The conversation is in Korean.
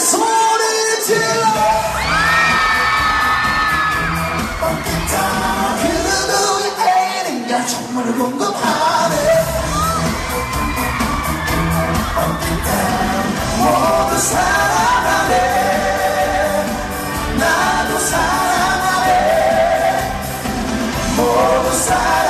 소리 질러. 정말 궁금하네. 모두 사랑하네. 나도 사랑하네. 모두 사랑